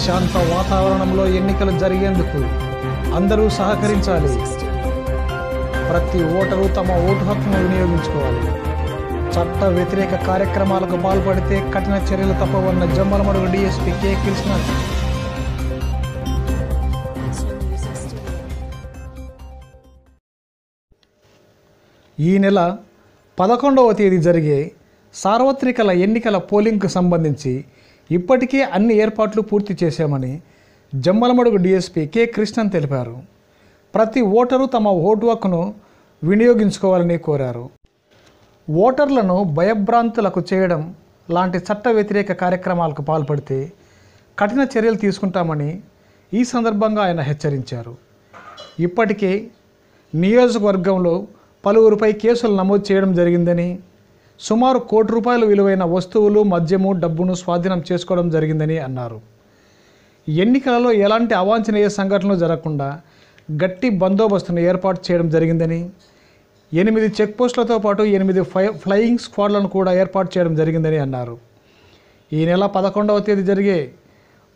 ప్రశాంత వాతావరణంలో ఎన్నికలు జరిగేందుకు అందరూ సహకరించాలి. ప్రతి ఓటరు తమ ఓటు హక్కును వినియోగించుకోవాలి. చట్ట వ్యతిరేక కార్యక్రమాలకు పాల్పడితే కఠిన చర్యలు తప్పవన్న జమ్మలమడుగు డిఎస్పీ కె. కృష్ణ ఈ నెల పదకొండవ తేదీ జరిగే సార్వత్రికల ఎన్నికల పోలింగ్కు సంబంధించి ఇప్పటికే అన్ని ఏర్పాట్లు పూర్తి చేశామని జమ్మలమడుగు డీఎస్పీ కె కృష్ణన్ తెలిపారు. ప్రతి ఓటరు తమ ఓటు హక్కును వినియోగించుకోవాలని కోరారు. ఓటర్లను భయభ్రాంతులకు చేయడం లాంటి చట్ట వ్యతిరేక కార్యక్రమాలకు పాల్పడితే కఠిన చర్యలు తీసుకుంటామని ఈ సందర్భంగా ఆయన హెచ్చరించారు. ఇప్పటికే నియోజకవర్గంలో పలువురిపై కేసులు నమోదు చేయడం జరిగిందని సుమారు కోటి రూపాయల విలువైన వస్తువులు మద్యము డబ్బును స్వాధీనం చేసుకోవడం జరిగిందని అన్నారు. ఎన్నికలలో ఎలాంటి అవాంఛనీయ సంఘటనలు జరగకుండా గట్టి బందోబస్తును ఏర్పాటు చేయడం జరిగిందని ఎనిమిది చెక్ పోస్టులతో పాటు ఎనిమిది ఫై ఫ్లయింగ్ స్క్వాడ్లను కూడా ఏర్పాటు చేయడం జరిగిందని అన్నారు. ఈ నెల పదకొండవ తేదీ జరిగే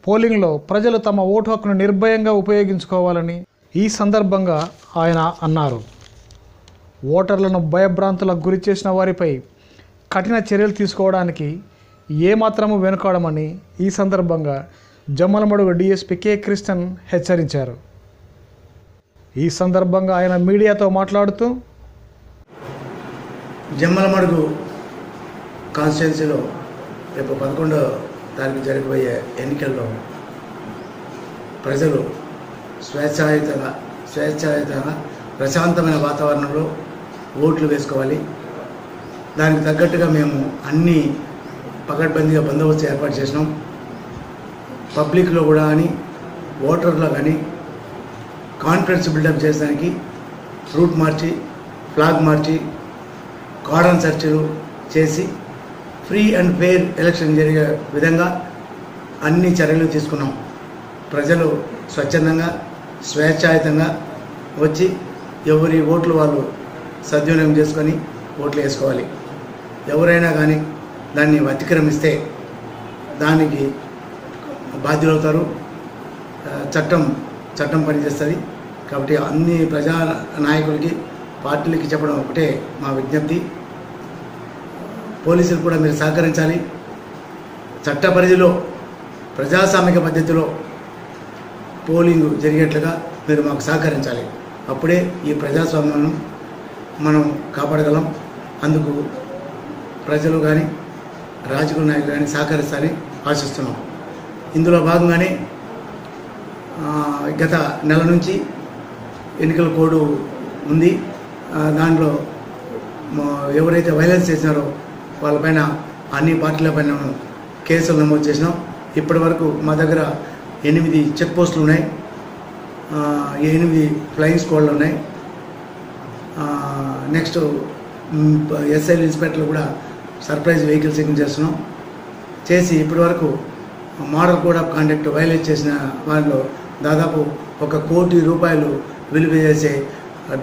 పోలింగ్లో ప్రజలు తమ ఓటు హక్కును నిర్భయంగా ఉపయోగించుకోవాలని ఈ సందర్భంగా ఆయన అన్నారు. ఓటర్లను భయభ్రాంతులకు గురి చేసిన వారిపై కఠిన చర్యలు తీసుకోవడానికి ఏమాత్రము వెనుకాడమని ఈ సందర్భంగా జమ్మలమడుగు డిఎస్పీ కె క్రిస్టన్ హెచ్చరించారు. ఈ సందర్భంగా ఆయన మీడియాతో మాట్లాడుతూ జమ్మలమడుగు కాన్స్టిట్యున్సీలో రేపు పదకొండో తారీఖు జరగబోయే ఎన్నికల్లో ప్రజలు స్వేచ్ఛాయుతంగా స్వేచ్ఛాయుతంగా ప్రశాంతమైన వాతావరణంలో ఓట్లు వేసుకోవాలి. దానికి తగ్గట్టుగా మేము అన్ని పకడ్బందీగా బందోబస్తు ఏర్పాటు చేసినాం. పబ్లిక్లో కూడా కానీ ఓటర్లో కానీ కాన్ఫిడెన్స్ బిల్డప్ చేయడానికి route march flag march cordon సెర్చ్లు చేసి ఫ్రీ అండ్ ఫెయిర్ ఎలక్షన్ జరిగే విధంగా అన్ని చర్యలు తీసుకున్నాం. ప్రజలు స్వచ్ఛందంగా స్వేచ్ఛాయుతంగా వచ్చి ఎవరి ఓట్లు వాళ్ళు సద్వినియోగం చేసుకొని ఓట్లు వేసుకోవాలి. ఎవరైనా కానీ దాన్ని అతిక్రమిస్తే దానికి బాధ్యులవుతారు. చట్టం చట్టం పనిచేస్తుంది. కాబట్టి అన్ని ప్రజా నాయకులకి పార్టీలకి చెప్పడం ఒకటే మా విజ్ఞప్తి. పోలీసులు కూడా మీరు సహకరించాలి. చట్ట పరిధిలో ప్రజాస్వామిక పద్ధతిలో పోలింగ్ జరిగేట్లుగా మీరు మాకు సహకరించాలి. అప్పుడే ఈ ప్రజాస్వామ్యం మనం కాపాడగలం. అందుకు ప్రజలు కానీ రాజకీయ నాయకులు కానీ సహకరిస్తారని ఆశిస్తున్నాం. ఇందులో భాగంగానే గత నెల నుంచి ఎన్నికల కోడ్ ఉంది. దాంట్లో ఎవరైతే వైలెన్స్ చేసినారో వాళ్ళపైన అన్ని పార్టీల పైన కేసులు నమోదు చేసినాం. ఇప్పటి వరకు మా దగ్గర ఎనిమిది చెక్ పోస్టులు ఉన్నాయి. ఎనిమిది ఫ్లయింగ్ స్క్వాడ్లు ఉన్నాయి. నెక్స్ట్ ఎస్ఐ ఇన్స్పెక్టర్లు కూడా సర్ప్రైజ్ వెహికల్ చెకింగ్ చేస్తున్నాం. చేసి ఇప్పటివరకు model code of conduct violate చేసిన వారిలో దాదాపు ఒక కోటి రూపాయలు విలువ చేసే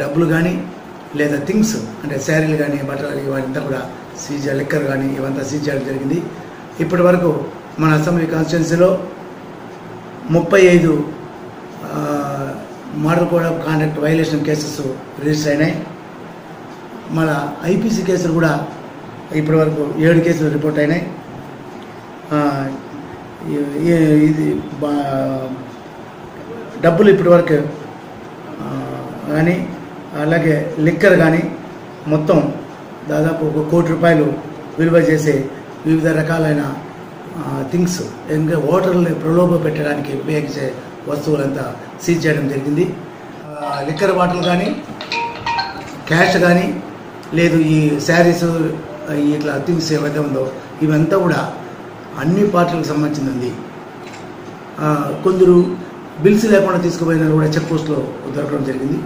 డబ్బులు కానీ లేదా థింగ్స్ అంటే శారీలు కానీ బట్టలు ఇవంతా కూడా సీజ్ లిక్కర్ కానీ ఇవంతా సీజ్ చేయడం జరిగింది. ఇప్పటి వరకు మన అసెంబ్లీ కాన్స్టిట్యున్సీలో ముప్పై ఐదు model code of conduct violation cases register అయినాయి. మన ఐపీసీ కేసులు కూడా ఇప్పటి వరకు ఏడు కేసులు రిపోర్ట్ అయినాయి. ఇది బా- డబ్బులు ఇప్పటి వరకు కానీ అలాగే లిక్కర్ కానీ మొత్తం దాదాపు ఒక కోటి రూపాయలు విలువ చేసే వివిధ రకాలైన థింగ్స్ ఇంకా ఓటర్లని ప్రలోభ పెట్టడానికి ఉపయోగించే వస్తువులంతా సీజ్ చేయడం జరిగింది. లిక్కర్ బాటిల్ కానీ క్యాష్ కానీ లేదు ఈ శారీస్ ఇట్లా థింగ్స్ ఏవైతే ఉందో ఇవంతా కూడా అన్ని పార్టీలకు సంబంధించింది కొందరు బిల్స్ లేకుండా తీసుకుపోయిన కూడా చెక్ పోస్ట్లో దొరకడం జరిగింది.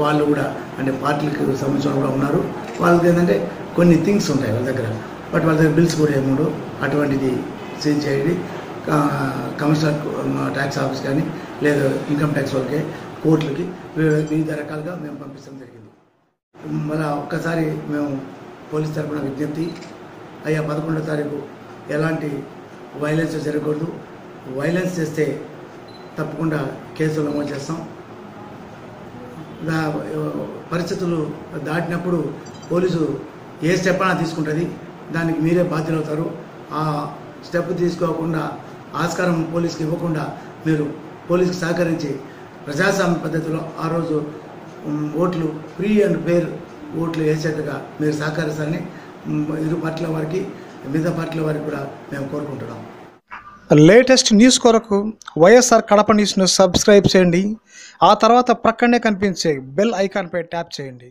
వాళ్ళు కూడా అంటే పార్టీలకు సంబంధించిన కూడా ఉన్నారు. వాళ్ళకి ఏంటంటే కొన్ని థింగ్స్ ఉంటాయి వాళ్ళ దగ్గర. బట్ వాళ్ళ దగ్గర బిల్స్ కూడా ఏముండో అటువంటిది సీజ్ చేయండి. కమిషనర్ ట్యాక్స్ ఆఫీస్ కానీ లేదా ఇన్కమ్ ట్యాక్స్ వాళ్ళకి కోర్టులకి వివిధ వివిధ రకాలుగా మేము పంపించడం జరిగింది. మళ్ళీ ఒక్కసారి మేము పోలీస్ తరపున విజ్ఞప్తి. అయ్యా పదకొండో తారీఖు ఎలాంటి వైలెన్స్ జరగకూడదు. వైలెన్స్ చేస్తే తప్పకుండా కేసులు నమోదు చేస్తాం. దా- పరిస్థితులు దాటినప్పుడు పోలీసు ఏ స్టెప్ అయినా తీసుకుంటుంది. దానికి మీరే బాధ్యులవుతారు. ఆ స్టెప్ తీసుకోకుండా ఆస్కారం పోలీస్కి ఇవ్వకుండా మీరు పోలీస్కి సహకరించి ప్రజాస్వామ్య పద్ధతిలో ఆ రోజు ఓట్లు ఫ్రీ అండ్ ఫెయిర్ ఓట్లు వేసేట్టుగా మీరు సహకరిస్తారని ఇరు పార్టీల వారికి మిగతా పార్టీల వారికి కూడా మేము కోరుకుంటున్నాం. లేటెస్ట్ న్యూస్ కొరకు వైఎస్ఆర్ కడప న్యూస్ను సబ్స్క్రైబ్ చేయండి. ఆ తర్వాత ప్రక్కనే కనిపించే బెల్ ఐకాన్పై ట్యాప్ చేయండి.